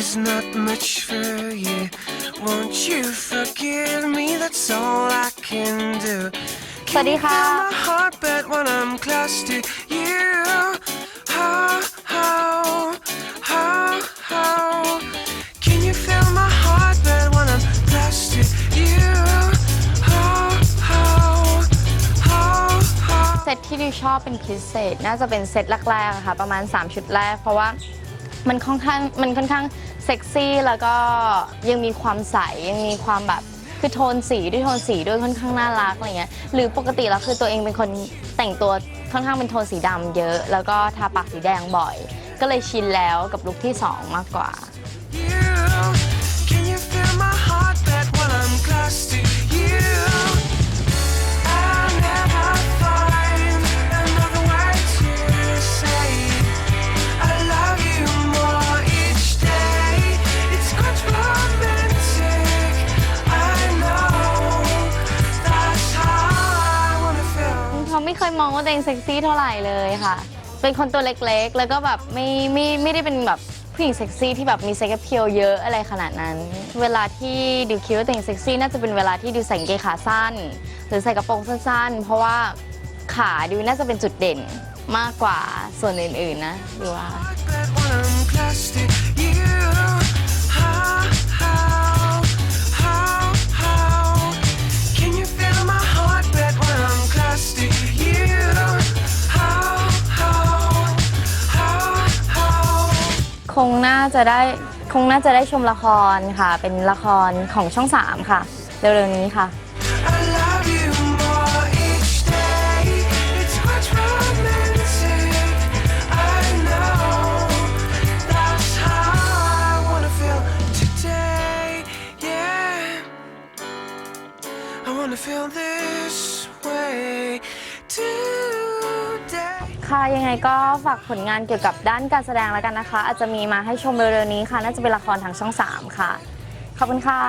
is not much for you. Won't you forgive me? That's all I can do. สวัสดีค่ะ Feel my heart beat when I'm close to you. How, how, how, how? Can you feel my heart beat when I'm close to you? How, how, how, how? เซตที่ดิวชอบเป็นพิเศษน่าจะเป็นเซตแรกๆอะค่ะ ประมาณ 3 ชุดแรก เพราะว่า มันค่อนข้างมันค่อนข้างเซ็กซี่แล้วก็ยังมีความใสยังมีความแบบคือโทนสีด้วยโทนสีด้วยค่อนข้างน่ารักอะไรเงี้ยหรือปกติแล้วคือตัวเองเป็นคนแต่งตัวค่อนข้างเป็นโทนสีดำเยอะ แล้วก็ทาปากสีแดงบ่อย ก็เลยชินแล้วกับลุคที่2มากกว่า you. เคยมองว่าตัวเองเซ็กซี่เท่าไหร่เลยค่ะ เป็นคนตัวเล็กๆ แล้วก็แบบไม่ไม่ไม่ได้เป็นแบบผู้หญิงเซ็กซี่ที่แบบมีเซ็กเพียวเยอะอะไรขนาดนั้น เวลาที่ดิวคิดว่าตัวเองเซ็กซี่น่าจะเป็นเวลาที่ดิวใส่กางเกงขาสั้น หรือใส่กระโปรงสั้นๆ เพราะว่าขาดิวน่าจะเป็นจุดเด่นมากกว่าส่วนอื่นๆนะดิวว่า น่าจะได้คงน่าจะได้ชมละครค่ะ เป็นละครของช่อง3ค่ะ เร็วๆนี้ค่ะ I love you more each day. It's quite romantic. I know that's how I wanna feel today. Yeah, I wanna feel this way today. ค่ะยังไงก็ฝากผลงานเกี่ยวกับด้านการแสดงแล้วกันนะคะ อาจจะมีมาให้ชมเร็วๆนี้ค่ะ น่าจะเป็นละครทางช่อง 3 ค่ะ ขอบคุณค่ะ